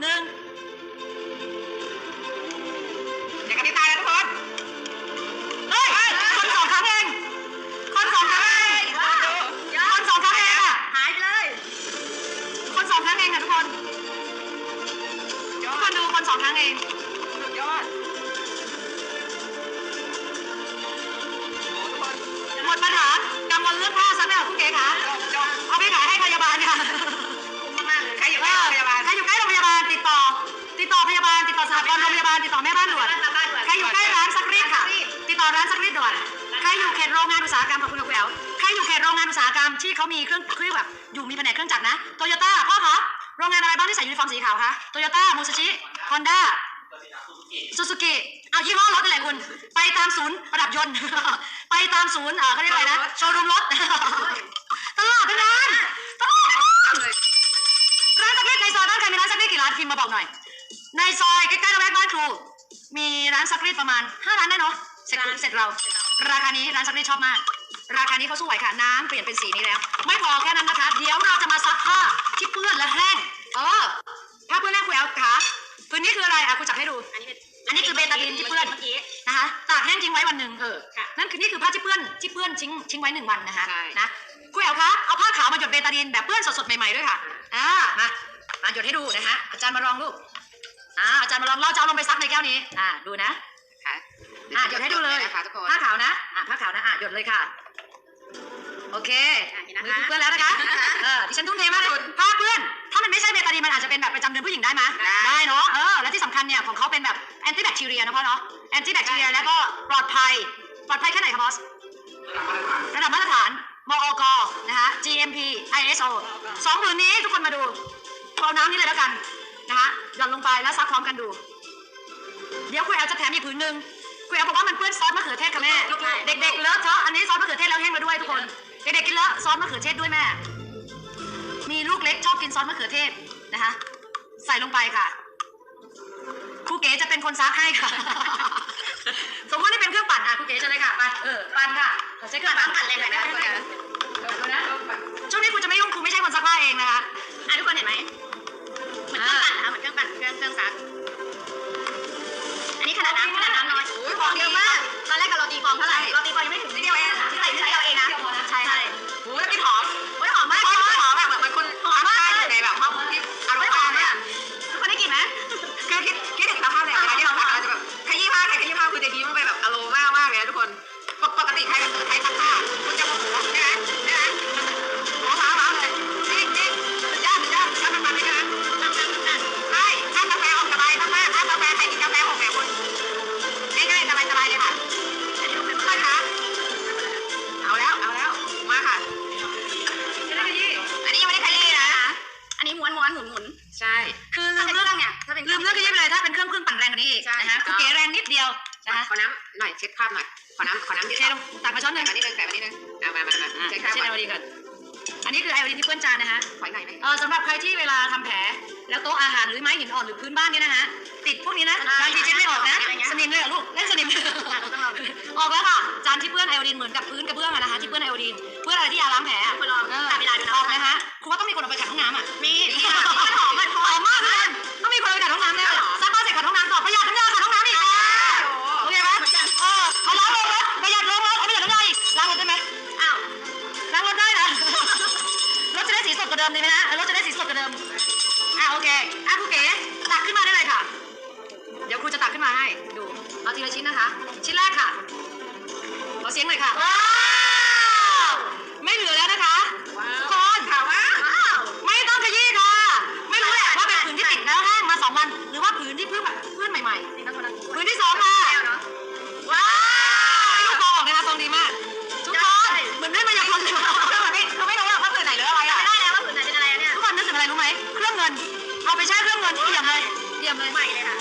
หนึ่งอย่ากระพริบตานะทุกคนเฮ้ยคนสองครั้งเอง คนสองครั้งเองคนสองครั้งเองอะหายไปเลย คนสองครั้งเองค่ะทุกคนยทุอกคดนดูคนสองครั้งเอง อสถาบันโรงพยาบาลติดต่อแม่บ้านด่วนใครอยู่ใกล้ร้านซักรีดค่ะ ติดต่อร้านซักรีดด่วนใครอยู่เขตโรงงานอุตสาหกรรมขอบคุณค่ะคุณแอ๋วใครอยู่เขตโรงงานอุตสาหกรรมที่เขามีเครื่องเครื่องแบบอยู่มีแผนกเครื่องจักรนะโตโยต้าพ่อคะโรงงานอะไรบ้างที่ใส่ยูนิฟอร์มสีขาวคะโตโยต้ามูซาชิฮอนด้าซูซูกิเอายี่ห้อรถอะไรคุณ ไปตามศูนย์ประดับยนต์ ไปตามศูนย์เอ่อเขาเรียกอะไรนะโชว์รูมรถตลอดทั้งนั้นตลอดทั้งนั้นเลยร้านซักรีดในซอยบ้านใครมีร้านซักรีดกี่ร้านพิมพ์มาบอกหน่อย ในซอยใกล้ๆระแวกบ้านครู มีร้านซักรีดประมาณ5ร้านได้เนาะเสร็จครูเสร็จเรา ราคานี้ร้านซักรีดชอบมาก ราคานี้เขาสู้ไหวค่ะน้ำเปลี่ยนเป็นสีนี้แล้ว ไม่พอแค่นั้นนะคะ เดี๋ยวเราจะมาซักผ้าที่เปื้อนและแห้งเออผ้าเปื้อนแห้งคุณแอลขาพื้นนี้คืออะไรอะคุณจับให้ดู อันนี้เป็นอันนี้คือเบตาดีนที่เปื้อนเมื่อกี้นะคะตากแห้งทิ้งไว้วันหนึ่งเออค่ะนั่นคือนี่คือผ้าที่เปื้อนที่เปื้อนทิ้งทิ้งไว้หนึ่งวันนะคะใช่นะคุณแอ๋วคะเอาผ้าขาวมาหยดเบตาดีนแบบเปื้อนสดๆใหม่ๆด้วยค่ะอ่ามามาหยดให้ดูนะคะอาจารย์มาลองลูก อ่าอาจารย์มาลองเราจะเอาลงไปซักในแก้วนี้ อ่าดูนะค่ะอ่าหยดให้ดูเลยนะคะทุกคนผ้าขาวนะอ่าผ้าขาวนะอ่าหยดเลยค่ะ โอเคอะเห็นนะคะมือคุณเปื้อนแล้วนะคะเออดิฉันทุ่มเทมากเลยผ้าเปื้อน ถ้ามันไม่ใช่เบตาดีนมันอาจจะเป็นแบบประจำเดือนผู้หญิงได้ไหมได้ได้เนาะเออและที่สำคัญเนี่ยของเขาเป็นแบบแอนตี้แบคทีเรียนะพ่อเนาะแอนตี้แบคทีเรียแล้วก็ปลอดภัยปลอดภัยแค่ไหนคะบอสระดับมาตรฐานมอกนะคะ GMP ISO สองผืนนี้ทุกคนมาดูเอาน้ำนี้เลยแล้วกัน นะคะหย่อนลงไปแล้วซักพร้อมกันดู เดี๋ยวคุณแอลจะแถมอีกผืนหนึ่งคุณแอลบอกว่ามันเปื้อนซอสมะเขือเทศค่ะแม่ เด็กๆเลอะเทอะอันนี้ซอสมะเขือเทศแล้วแห้งแล้วด้วยทุกคน เด็กๆกินเลอะซอสมะเขือเทศด้วยแม่ มีลูกเล็กชอบกินซอสมะเขือเทศนะคะ ใส่ลงไปค่ะครูเก๋จะเป็นคนซักให้ค่ะ สมมตินี่เป็นเครื่องปั่นอะครูเก๋จะเลยค่ะไปเออ ปั่นค่ะเราใช้เครื่องปั่นปั่นเลยค่ะ รื่องปั่นเครื่องซัก อันนี้ขนาดน้ำขนาดน้ำน้อยอุ้ยของเยอะมาก ตอนแรกกับเราตีฟองเท่าไหร่ เราตีฟองยังไม่ถึงนิดเดียวเองใส่นิดเดียวเองนะ ใช่ใช่โอ้ยกลิ่นหอมโอ้ยหอมมากหอมเลยหอมแบบเหมือนคุณหอมมากอยู่ในแบบห้องที่อารมณ์หอมเนี่ยทุกคนได้กลิ่นไหมคือคิดคิดถึงสภาพเลยเวลาที่เราซักเราจะแบบขยี้ผ้าใครขยี้ผ้าคุณจะยิ้มไปแบบอารมณ์มากมากเลยนะทุกคน ปกติใครใครซักผ้า ใช่ คือลืถ้ามเป็นเคเรื่องรื่องเนี่ยถ้าเป็นลืมเรื่องขยี้ไปเลยถ้าเป็นเครื่องเครื่องปั่นแรงกว่านี้อีกใช่นะคะครูเก๋แรงนิดเดียวนะคะขอน้ำหน่อยเช็ดคราบหน่อยขอน้ำขอน้ำโอเดี๋ยวเคลงตักมาช้อนหนึ่งแต่มานิดนึงแต่มานิดนึงเอามามามาอะเช็เช็ดดคราบไอโอดีก่อนอันนี้คือไอโอดีที่เปื้อนจานนะคะขออีกหน่อยไหมเออสำหรับใครที่เวลาทำแผลแล้วโต๊ะอาหารหรือไม้หินอ่อนหรือพื้นบ้านเนี่ยนะฮะติดพวกนี้นะบางทีเช็ดไม่ออกนะสนิมเลยเหรอลูกเล่นสนิมออกแล้วค่ะจานที่เปื้อนไอโอดีนเหมือนกับพื้นกระเบื้องอะนะคะที่เปื้อนไอโอดีนเปื้อนอะไรที่ยาล้างแผลอะคุณลองเออตามเวลาดูออกนะคะครูว่าต้องมีคนออกไปขัดห้องน้ำอะมีมีมีค่ะมันหอมมันห อหอมากเลยต้องมีคนไปขัดห้องน้ำแน่เลยซักผ้าเสร็จขัดห้องน้ำต่อประหยัดน้ำยาขัดห้องน้ำอีกค่ะโอเคไหมเออเอาล้างลงรถประหยัดลงรถเอาประหยัดน้ำยาอีกล้างรถได้ไหมอ้าวล้างรถได้นะรถจะได้สีสดกว่าเดิมดีไหมนะรถจะได้สีสดกว่าเดิมอะโอเคอะครูเก๋ตักขึ้นมาได้เลยค่ะ เดี๋ยวครูจะตักขึ้นมาให้ดูเอาทีละชิ้นนะคะ ชิ้นแรกค่ะขอเสียงหน่อยค่ะว้าวไม่เหลือแล้วนะคะทุกคนถาม นที่สองค่ะ ว้าวนี่ฟองออกนะคะฟองดีมาก ทุกคนเหมือนได้มายากลเลยไม่คือไม่รู้หรอกว่าผืนไหนหรืออะไรอะไม่ได้แล้วว่าผืนไหนเป็นอะไรอะเนี่ย ทุกคนนึกถึงอะไรรู้ไหม เครื่องเงิน เอาไปแช่เครื่องเงินเอี่ยมเลยเอี่ยมเลยใหม่เลยค่ะ